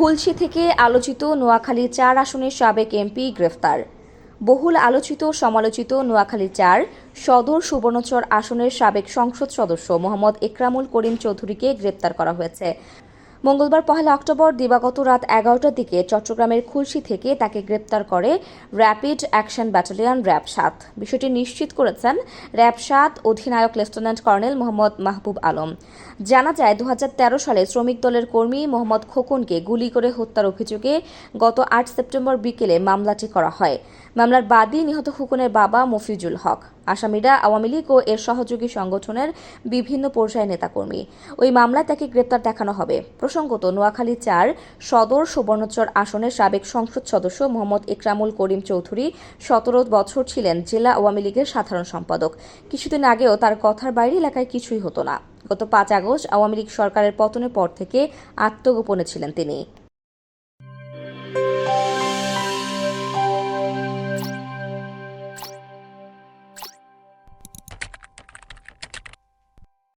খুলশি থেকে আলোচিত নোয়াখালী চার আসনের সাবেক এমপি গ্রেফতার। বহুল আলোচিত, সমালোচিত নোয়াখালী চার সদর সুবর্ণচর আসনের সাবেক সংসদ সদস্য মোহাম্মদ একরামুল করিম চৌধুরীকে গ্রেপ্তার করা হয়েছে। মঙ্গলবার পহেলা অক্টোবর দিবাগত রাত এগারোটার দিকে চট্টগ্রামের খুলশি থেকে তাকে গ্রেপ্তার করে র্যাপিড অ্যাকশন ব্যাটালিয়ন র্যাব সাত। বিষয়টি নিশ্চিত করেছেন র্যাব সাত অধিনায়ক লেফটেন্যান্ট কর্নেল মোহাম্মদ মাহবুব আলম। জানা যায় দু হাজার তেরো সালে শ্রমিক দলের কর্মী মোহাম্মদ খোকনকে গুলি করে হত্যার অভিযোগে গত আট সেপ্টেম্বর বিকেলে মামলাটি করা হয়। মামলার বাদী নিহত খোকনের বাবা মফিজুল হক। আসামিরা আওয়ামী লীগ ও এর সহযোগী সংগঠনের বিভিন্ন পর্যায়ের নেতাকর্মী। ওই মামলায় তাকে গ্রেপ্তার দেখানো হবে। প্রসঙ্গত, নোয়াখালী চার সদর সুবর্ণচর আসনের সাবেক সংসদ সদস্য মোহাম্মদ ইকরামুল করিম চৌধুরী সতেরো বছর ছিলেন জেলা আওয়ামী লীগের সাধারণ সম্পাদক। কিছুদিন আগেও তার কথার বাইরে এলাকায় কিছুই হতো না। গত পাঁচ আগস্ট আওয়ামী লীগ সরকারের পতনের পর থেকে আত্মগোপনে ছিলেন তিনি।